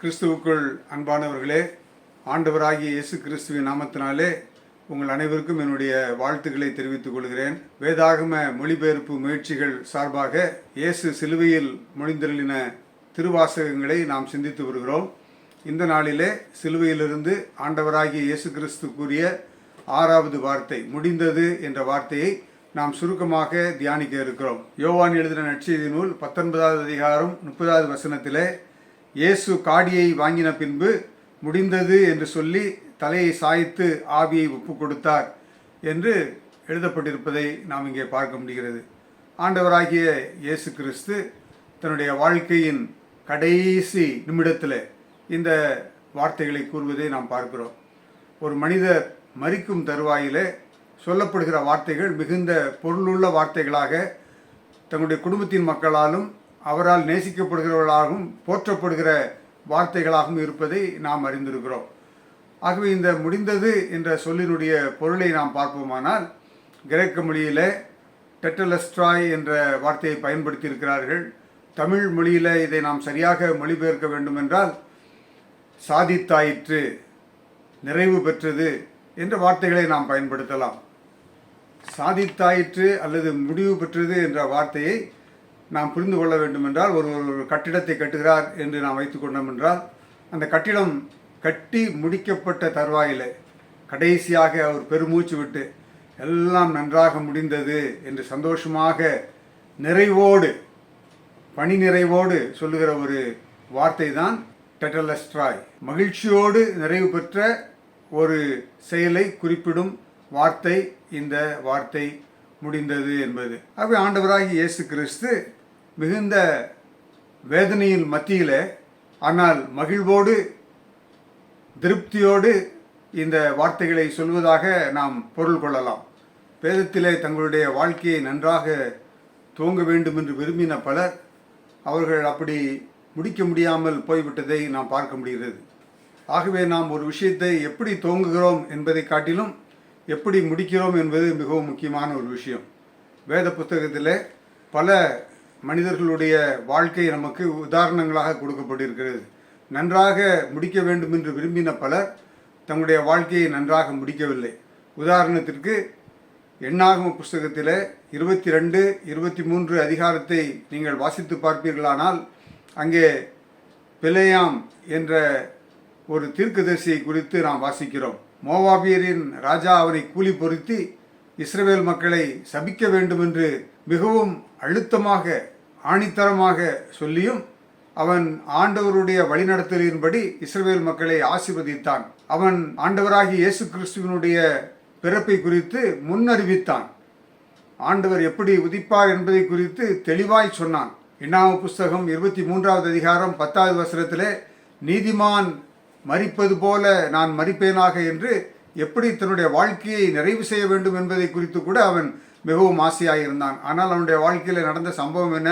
கிறிஸ்துவுக்குள் அன்பானவர்களே ஆண்டவராகிய இயேசு கிறிஸ்துவின் நாமத்தினாலே உங்கள் அனைவருக்கும் என்னுடைய வாழ்த்துக்களை தெரிவித்துக் கொள்கிறேன். வேதாகம மொழிபெயர்ப்பு முயற்சிகள் சார்பாக இயேசு சிலுவையில் மொழிந்தருளின திருவாசகங்களை நாம் சிந்தித்து வருகிறோம். இந்த நாளிலே சிலுவையிலிருந்து ஆண்டவராகிய இயேசு கிறிஸ்து கூறிய ஆறாவது வார்த்தை முடிந்தது என்ற வார்த்தையை நாம் சுருக்கமாக தியானிக்க இருக்கிறோம். யோவான் எழுதின நற்செய்தி நூல் பத்தொன்பதாவது அதிகாரம் முப்பதாவது வசனத்திலே இயேசு காடியை வாங்கின பின்பு முடிந்தது என்று சொல்லி தலையை சாய்த்து ஆவியை ஒப்பு கொடுத்தார் என்று எழுதப்பட்டிருப்பதை நாம் இங்கே பார்க்க முடிகிறது. ஆண்டவராகிய இயேசு கிறிஸ்து தன்னுடைய வாழ்க்கையின் கடைசி நிமிடத்தில் இந்த வார்த்தைகளை கூறுவதை நாம் பார்க்கிறோம். ஒரு மனிதர் மறிக்கும் தருவாயிலே சொல்லப்படுகிற வார்த்தைகள் மிகுந்த பொருளுள்ள வார்த்தைகளாக தங்களுடைய குடும்பத்தின் மக்களாலும் அவரால் நேசிக்கப்படுகிறவர்களாகவும் போற்றப்படுகிற வார்த்தைகளாகவும் இருப்பதை நாம் அறிந்திருக்கிறோம். ஆகவே இந்த முடிந்தது என்ற சொல்லினுடைய பொருளை நாம் பார்ப்போமானால் கிரேக்க மொழியில் டெட்டலஸ்ட்ராய் என்ற வார்த்தையை பயன்படுத்தியிருக்கிறார்கள். தமிழ் மொழியில் இதை நாம் சரியாக மொழிபெயர்க்க வேண்டுமென்றால் சாதித்தாயிற்று நிறைவு பெற்றது என்ற வார்த்தைகளை நாம் பயன்படுத்தலாம். சாதித்தாயிற்று அல்லது முடிவு பெற்றது என்ற வார்த்தையை நாம் புரிந்து கொள்ள வேண்டும் என்றால் ஒரு ஒரு கட்டிடத்தை கட்டுகிறார் என்று நாம் வைத்துக்கொண்டோம் என்றால் அந்த கட்டிடம் கட்டி முடிக்கப்பட்ட தருவாயில் கடைசியாக அவர் பெருமூச்சு விட்டு எல்லாம் நன்றாக முடிந்தது என்று சந்தோஷமாக நிறைவோடு பணி நிறைவோடு சொல்லுகிற ஒரு வார்த்தை தான் டெட்டலஸ்ட்ராய் மகிழ்ச்சியோடு நிறைவு பெற்ற ஒரு செயலை குறிப்பிடும் வார்த்தை இந்த வார்த்தை முடிந்தது என்பது. ஆகவே ஆண்டவராகி இயேசு கிறிஸ்து மிகுந்த வேதனையின் மத்தியில் ஆனால் மகிழ்வோடு திருப்தியோடு இந்த வார்த்தைகளை சொல்வதாக நாம் பொருள் கொள்ளலாம். வேதத்திலே தங்களுடைய வாழ்க்கையை நன்றாக துவங்க வேண்டும் என்று விரும்பின பலர் அவர்கள் அப்படி முடிக்க முடியாமல் போய்விட்டதை நாம் பார்க்க முடிகிறது. ஆகவே நாம் ஒரு விஷயத்தை எப்படி துவங்குகிறோம் என்பதை காட்டிலும் எப்படி முடிக்கிறோம் என்பது மிகவும் முக்கியமான ஒரு விஷயம். வேத புத்தகத்தில் பல மனிதர்களுடைய வாழ்க்கை நமக்கு உதாரணங்களாக கொடுக்கப்பட்டிருக்கிறது. நன்றாக முடிக்க வேண்டும் என்று விரும்பின பலர் தங்களுடைய வாழ்க்கையை நன்றாக முடிக்கவில்லை. உதாரணத்திற்கு எண்ணாகம புஸ்தகத்தில் இருபத்தி ரெண்டு இருபத்தி மூன்று அதிகாரத்தை நீங்கள் வாசித்து பார்ப்பீர்களானால் அங்கே பிலேயாம் என்ற ஒரு தீர்க்கதரிசியை குறித்து நாம் வாசிக்கிறோம். மோவாபியரின் ராஜா அவனை கூலி பொருத்தி இஸ்ரவேல் மக்களை சபிக்க வேண்டும் என்று மிகவும் அழுத்தமாக ஆணித்தரமாக சொல்லியும் அவன் ஆண்டவருடைய வழிநடத்தலின்படி இஸ்ரவேல் மக்களை ஆசிர்வதித்தான். அவன் ஆண்டவராகி இயேசு கிறிஸ்துவனுடைய பிறப்பை குறித்து முன்னறிவித்தான். ஆண்டவர் எப்படி உதிப்பார் என்பதை குறித்து தெளிவாய் சொன்னான். எண்ணாம புஸ்தகம் இருபத்தி மூன்றாவது அதிகாரம் பத்தாவது வசனத்திலே நீதிமான் மறிப்பது போல நான் மறிப்பேனாக என்று எப்படி தன்னுடைய வாழ்க்கையை நிறைவு செய்ய வேண்டும் என்பதை குறித்து கூட அவன் மிகவும் ஆசையாக இருந்தான் ஆனால் அவனுடைய வாழ்க்கையில் நடந்த சம்பவம் என்ன?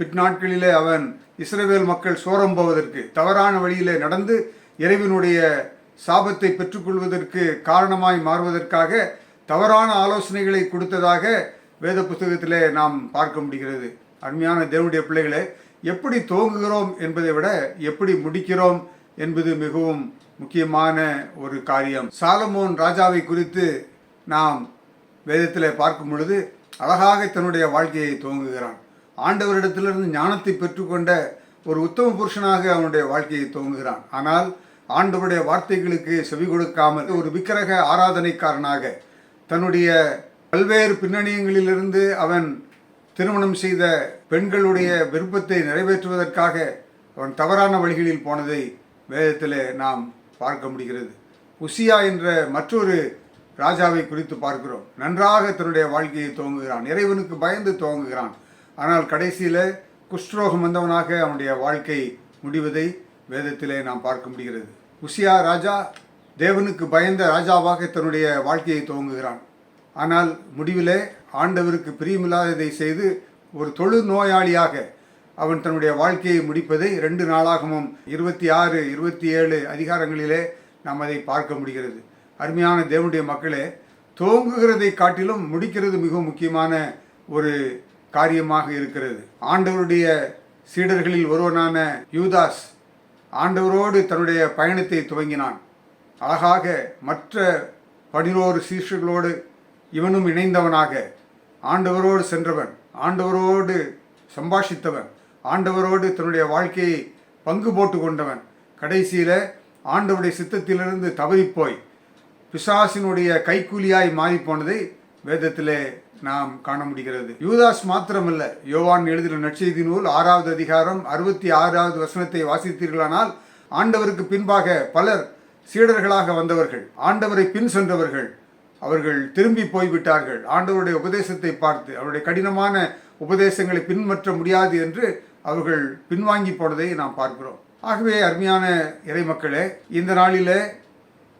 பிற்நாட்களிலே அவன் இஸ்ரேவேல் மக்கள் சோரம் போவதற்கு தவறான வழியிலே நடந்து இறைவனுடைய சாபத்தை பெற்றுக்கொள்வதற்கு காரணமாய் மாறுவதற்காக தவறான ஆலோசனைகளை கொடுத்ததாக வேத புத்தகத்திலே நாம் பார்க்க முடிகிறது. அருமையான தேவனுடைய பிள்ளைகளை எப்படி துவங்குகிறோம் என்பதை விட எப்படி முடிக்கிறோம் என்பது மிகவும் முக்கியமான ஒரு காரியம். சாலமோன் ராஜாவை குறித்து நாம் வேதத்தில் பார்க்கும் பொழுது அழகாக தன்னுடைய வாழ்க்கையை துவங்குகிறான். ஆண்டவரிடத்திலிருந்து ஞானத்தை பெற்றுக்கொண்ட ஒரு உத்தம புருஷனாக அவனுடைய வாழ்க்கையை துவங்குகிறான். ஆனால் ஆண்டவருடைய வார்த்தைகளுக்கு செவி கொடுக்காமல் ஒரு விக்கிரக ஆராதனைக்காரனாக தன்னுடைய பல்வேறு பின்னணியங்களிலிருந்து அவன் திருமணம் செய்த பெண்களுடைய விருப்பத்தை நிறைவேற்றுவதற்காக அவன் தவறான வழிகளில் போனதை வேதத்தில் நாம் பார்க்க முடிகிறது. உசியா என்ற மற்றொரு ராஜாவை குறித்து பார்க்கிறோம். நன்றாக தன்னுடைய வாழ்க்கையை துவங்குகிறான். இறைவனுக்கு பயந்து துவங்குகிறான். ஆனால் கடைசியில் குஷ்டரோகம் வந்தவனாக அவனுடைய வாழ்க்கை முடிவதை வேதத்திலே நாம் பார்க்க முடிகிறது. உசியா ராஜா தேவனுக்கு பயந்த ராஜாவாக தன்னுடைய வாழ்க்கையை துவங்குகிறான். ஆனால் முடிவிலே ஆண்டவருக்கு பிரியமில்லாததை செய்து ஒரு தொழு நோயாளியாக அவன் தன்னுடைய வாழ்க்கையை முடிப்பதை ரெண்டு நாளாகவும் இருபத்தி ஆறு இருபத்தி ஏழு அதிகாரங்களிலே நாம் அதை பார்க்க முடிகிறது. அருமையான தேவனுடைய மக்களே துவங்குகிறதை காட்டிலும் முடிக்கிறது மிக முக்கியமான ஒரு காரியமாக இருக்கிறது. ஆண்டவருடைய சீடர்களில் ஒருவனான யூதாஸ் ஆண்டவரோடு தன்னுடைய பயணத்தை துவங்கினான். அழகாக மற்ற பதினோரு சீஷர்களோடு இவனும் இணைந்தவனாக. ஆண்டவரோடு சென்றவன் ஆண்டவரோடு சம்பாஷித்தவன் ஆண்டவரோடு தன்னுடைய வாழ்க்கையை பங்கு போட்டு கொண்டவன். கடைசியில் ஆண்டவருடைய சித்தத்திலிருந்து தவறிப்போய் பிசாசினுடைய கைக்கூலியாய் மாறிப்போனதை போனதை வேதத்திலே நாம் காண முடிகிறது. யூதாஸ் மாத்திரமல்ல யோவான் எழுதின நற்செய்தி நூல் ஆறாவது அதிகாரம் அறுபத்தி ஆறாவது வசனத்தை வாசித்தீர்களானால் ஆண்டவருக்கு பின்பாக பலர் சீடர்களாக வந்தவர்கள் ஆண்டவரை பின் சென்றவர்கள் அவர்கள் திரும்பி போய்விட்டார்கள். ஆண்டவருடைய உபதேசத்தை பார்த்து அவருடைய கடினமான உபதேசங்களை பின்பற்ற முடியாது என்று அவர்கள் பின்வாங்கி போனதை நாம் பார்க்கிறோம். ஆகவே அருமையான இறைமக்களே இந்த நாளில்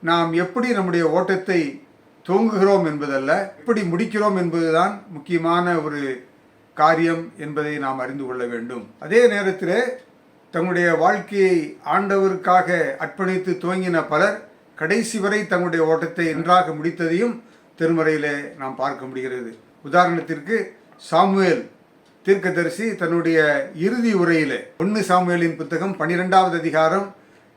நாம் எப்படி நம்முடைய ஓட்டத்தை துவங்குகிறோம் என்பதல்ல எப்படி முடிக்கிறோம் என்பதுதான் முக்கியமான ஒரு காரியம் என்பதை நாம் அறிந்து கொள்ள வேண்டும். அதே நேரத்தில் தங்களுடைய வாழ்க்கையை ஆண்டவருக்காக அர்ப்பணித்து துவங்கின பலர் கடைசி வரை தங்களுடைய ஓட்டத்தை நன்றாக முடித்ததையும் திருமறையிலே நாம் பார்க்க முடிகிறது. உதாரணத்திற்கு சாமுவேல் தீர்க்கதரிசி தன்னுடைய இறுதி உரையில் ஒன்று சாமுவேலின் புத்தகம் பன்னிரெண்டாவது அதிகாரம்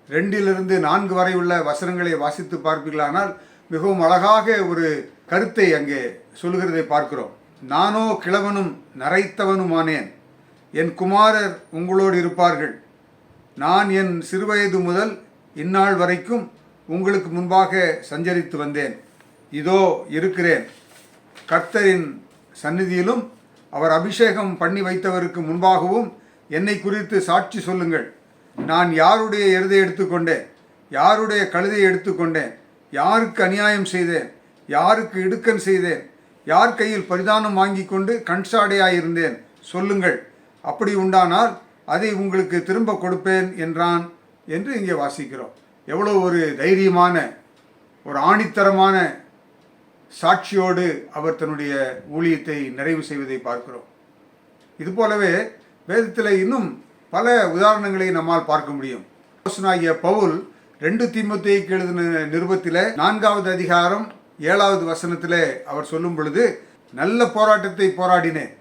ரெண்டிலிருந்து நான்கு வரை உள்ள வசனங்களை வாசித்து பார்ப்பீர்களானால் மிகவும் அழகாக ஒரு கருத்தை அங்கே சொல்லுகிறதை பார்க்கிறோம். நானோ கிழவனும் நரைத்தவனுமானேன். என் குமாரர் உங்களோடு இருப்பார்கள். நான் என் சிறுவயது முதல் இந்நாள் வரைக்கும் உங்களுக்கு முன்பாக சஞ்சரித்து வந்தேன். இதோ இருக்கிறேன். கர்த்தரின் சந்நிதியிலும் அவர் அபிஷேகம் பண்ணி வைத்தவருக்கு முன்பாகவும் என்னை குறித்து சாட்சி சொல்லுங்கள். நான் யாருடைய எருதை எடுத்துக்கொண்டேன்? யாருடைய கழுதை எடுத்துக்கொண்டேன்? யாருக்கு அநியாயம் செய்தேன்? யாருக்கு இடுக்கன் செய்தேன்? யார் கையில் பரிதானம் வாங்கி கொண்டு கண்சாடையாயிருந்தேன் சொல்லுங்கள். அப்படி உண்டானால் அதை உங்களுக்கு திரும்ப கொடுப்பேன் என்றான் என்று இங்கே வாசிக்கிறோம். எவ்வளோ ஒரு தைரியமான ஒரு ஆணித்தரமான சாட்சியோடு அவர் தன்னுடைய ஊழியத்தை நிறைவு செய்வதை பார்க்கிறோம். இது போலவே வேதத்தில் இன்னும் பல உதாரணங்களை நம்மால் பார்க்க முடியும். ஆகிய பவுல் ரெண்டு தீமத்தைக்கு எழுதின நிருபத்தில் நான்காவது அதிகாரம் ஏழாவது வசனத்தில் அவர் சொல்லும் பொழுது நல்ல போராட்டத்தை போராடினேன்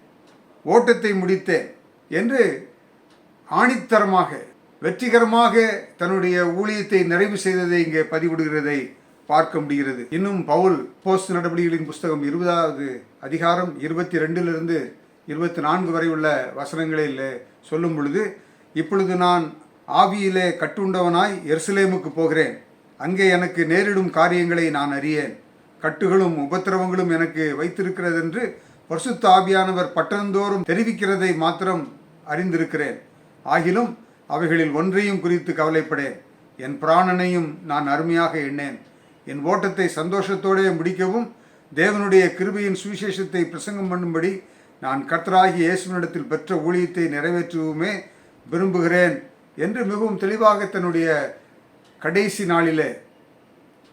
ஓட்டத்தை முடித்தேன் என்று ஆணித்தரமாக வெற்றிகரமாக தன்னுடைய ஊழியத்தை நிறைவு செய்ததை இங்கே பதிவிடுகிறதை பார்க்க முடிகிறது. இன்னும் பவுல் போஸ்ட் நடவடிக்கைகளின் புஸ்தகம் இருபதாவது அதிகாரம் இருபத்தி ரெண்டிலிருந்து இருபத்தி நான்கு வரை உள்ள வசனங்களில் சொல்லும் பொழுது இப்பொழுது நான் ஆவியிலே கட்டுண்டவனாய் எருசலேமுக்கு போகிறேன். அங்கே எனக்கு நேரிடும் காரியங்களை நான் அறியேன். கட்டுகளும் உபத்திரவங்களும் எனக்கு வைத்திருக்கிறதென்று பரிசுத்த ஆவியானவர் பட்டணந்தோறும் தெரிவிக்கிறதை மாத்திரம் அறிந்திருக்கிறேன். ஆகிலும் அவைகளில் ஒன்றையும் குறித்து கவலைப்படேன். என் பிராணனையும் நான் அருமையாக எண்ணேன். என் ஓட்டத்தை சந்தோஷத்தோடே முடிக்கவும் தேவனுடைய கிருபையின் சுவிசேஷத்தை பிரசங்கம் பண்ணும்படி நான் கர்த்தராகி இயேசுவினிடத்தில் பெற்ற ஊழியத்தை நிறைவேற்றவுமே விரும்புகிறேன். என்று மிகவும் தெளிவாக தன்னுடைய கடைசி நாளிலே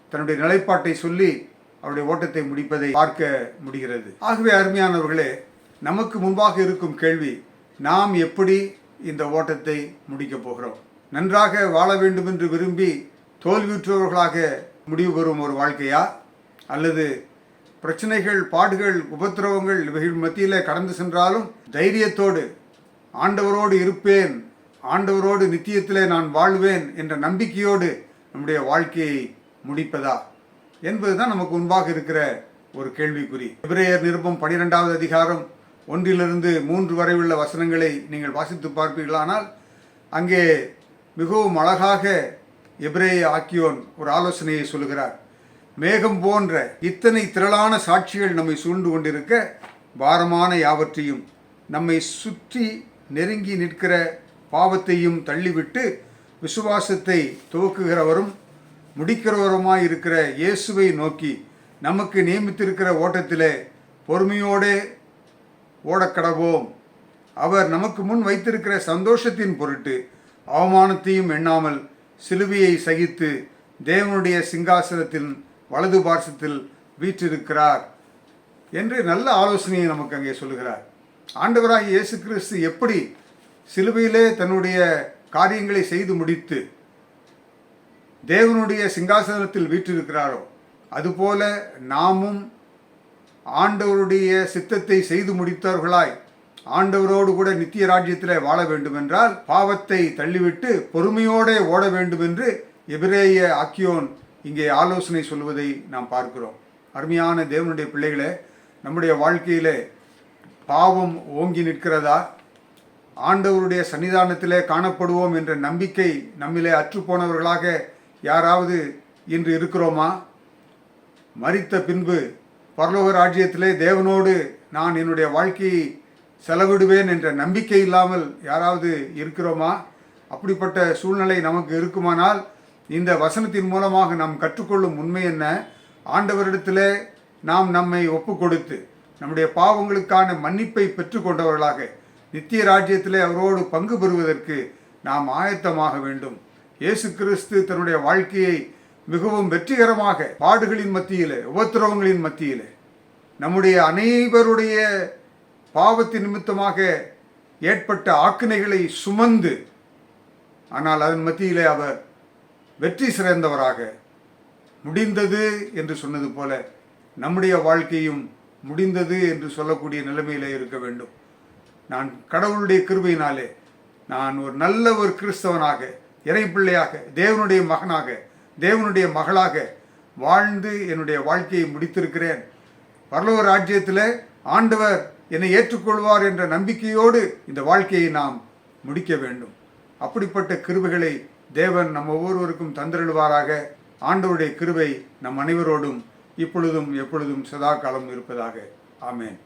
தன்னுடைய நிலைப்பாட்டை சொல்லி அவருடைய ஓட்டத்தை முடிப்பதை பார்க்க முடிகிறது. ஆகவே அருமையானவர்களே நமக்கு முன்பாக இருக்கும் கேள்வி நாம் எப்படி இந்த ஓட்டத்தை முடிக்கப் போகிறோம்? நன்றாக வாழ வேண்டும் என்று விரும்பி தோல்வியுற்றவர்களாக முடிவு பெறும் ஒரு வாழ்க்கையா? அல்லது பிரச்சனைகள் பாடுகள் உபத்திரவங்கள் இவைகள் மத்தியில் கடந்து சென்றாலும் தைரியத்தோடு ஆண்டவரோடு இருப்பேன் ஆண்டவரோடு நித்தியத்திலே நான் வாழ்வேன் என்ற நம்பிக்கையோடு நம்முடைய வாழ்க்கையை முடிப்பதா? என்பதுதான் நமக்கு முன்பாக இருக்கிற ஒரு கேள்விக்குறி. எபிரேயர் நிருபம் பனிரெண்டாவது அதிகாரம் ஒன்றிலிருந்து மூன்று வரை உள்ள வசனங்களை நீங்கள் வாசித்து பார்ப்பீர்களானால் அங்கே மிகவும் அழகாக எபிரேய ஆக்கியோன் ஒரு ஆலோசனையை சொல்லுகிறார். மேகம் போன்ற இத்தனை திரளான சாட்சிகள் நம்மை சூழ்ந்து கொண்டிருக்க பாரமான யாவற்றையும் நம்மை சுற்றி நெருங்கி நிற்கிற பாவத்தையும் தள்ளிவிட்டு விசுவாசத்தை துவக்குகிறவரும் முடிக்கிறவருமாய் இருக்கிற இயேசுவை நோக்கி நமக்கு நியமித்திருக்கிற ஓட்டத்தில் பொறுமையோடே ஓடக்கடவோம். அவர் நமக்கு முன் வைத்திருக்கிற சந்தோஷத்தின் பொருட்டு அவமானத்தையும் எண்ணாமல் சிலுவையை சகித்து தேவனுடைய சிங்காசனத்தின் வலது பார்சத்தில் வீற்றிருக்கிறார் என்று நல்ல ஆலோசனையை நமக்கு அங்கே சொல்லுகிறார். ஆண்டவராகிய இயேசு கிறிஸ்து எப்படி சிலுவையிலே தன்னுடைய காரியங்களை செய்து முடித்து தேவனுடைய சிங்காசனத்தில் வீற்றிருக்கிறாரோ அதுபோல நாமும் ஆண்டவருடைய சித்தத்தை செய்து முடித்தவர்களாய் ஆண்டவரோடு கூட நித்திய ராஜ்யத்தில் வாழ வேண்டுமென்றால் பாவத்தை தள்ளிவிட்டு பொறுமையோடே ஓட வேண்டும் என்று எபிரேய ஆக்கியோன் இங்கே ஆலோசனை சொல்வதை நாம் பார்க்கிறோம். அருமையான தேவனுடைய பிள்ளைகளை நம்முடைய வாழ்க்கையிலே பாவம் ஓங்கி நிற்கிறதா? ஆண்டவருடைய சன்னிதானத்திலே காணப்படுவோம் என்ற நம்பிக்கை நம்மிலே அற்றுப்போனவர்களாக யாராவது இன்று இருக்கிறோமா? மறித்த பின்பு பரலோக ராஜ்யத்திலே தேவனோடு நான் என்னுடைய வாழ்க்கையை செலவிடுவேன் என்ற நம்பிக்கை இல்லாமல் யாராவது இருக்கிறோமா? அப்படிப்பட்ட சூழ்நிலை நமக்கு இருக்குமானால் இந்த வசனத்தின் மூலமாக நாம் கற்றுக்கொள்ளும் உண்மை என்ன? ஆண்டவரிடத்திலே நாம் நம்மை ஒப்பு கொடுத்து நம்முடைய பாவங்களுக்கான மன்னிப்பை பெற்றுக்கொண்டவர்களாக நித்திய ராஜ்யத்திலே அவரோடு பங்கு பெறுவதற்கு நாம் ஆயத்தமாக வேண்டும். இயேசு கிறிஸ்து தன்னுடைய வாழ்க்கையை மிகவும் வெற்றிகரமாக பாடுகளின் மத்தியிலே உபத்திரவங்களின் மத்தியிலே நம்முடைய அனைவருடைய பாவத்தின் நிமித்தமாக ஏற்பட்ட ஆக்கினைகளை சுமந்து ஆனால் அதன் மத்தியிலே அவர் வெற்றி சிறந்தவராக முடிந்தது என்று சொன்னது போல நம்முடைய வாழ்க்கையும் முடிந்தது என்று சொல்லக்கூடிய நிலைமையிலே இருக்க வேண்டும். நான் கடவுளுடைய கிருபையினாலே நான் ஒரு நல்ல ஒரு கிறிஸ்தவனாக இறைப்பிள்ளையாக தேவனுடைய மகனாக தேவனுடைய மகளாக வாழ்ந்து என்னுடைய வாழ்க்கையை முடித்திருக்கிறேன். பரலோக ராஜ்யத்தில் ஆண்டவர் என்னை ஏற்றுக்கொள்வார் என்ற நம்பிக்கையோடு இந்த வாழ்க்கையை நாம் முடிக்க வேண்டும். அப்படிப்பட்ட கிருபைகளை தேவன் நம்ம ஒவ்வொருவருக்கும் தந்திருவாராக ஆண்டவருடைய கிருபை நம் அனைவரோடும் இப்பொழுதும் எப்பொழுதும் சதா காலம் இருப்பதாக. ஆமேன்.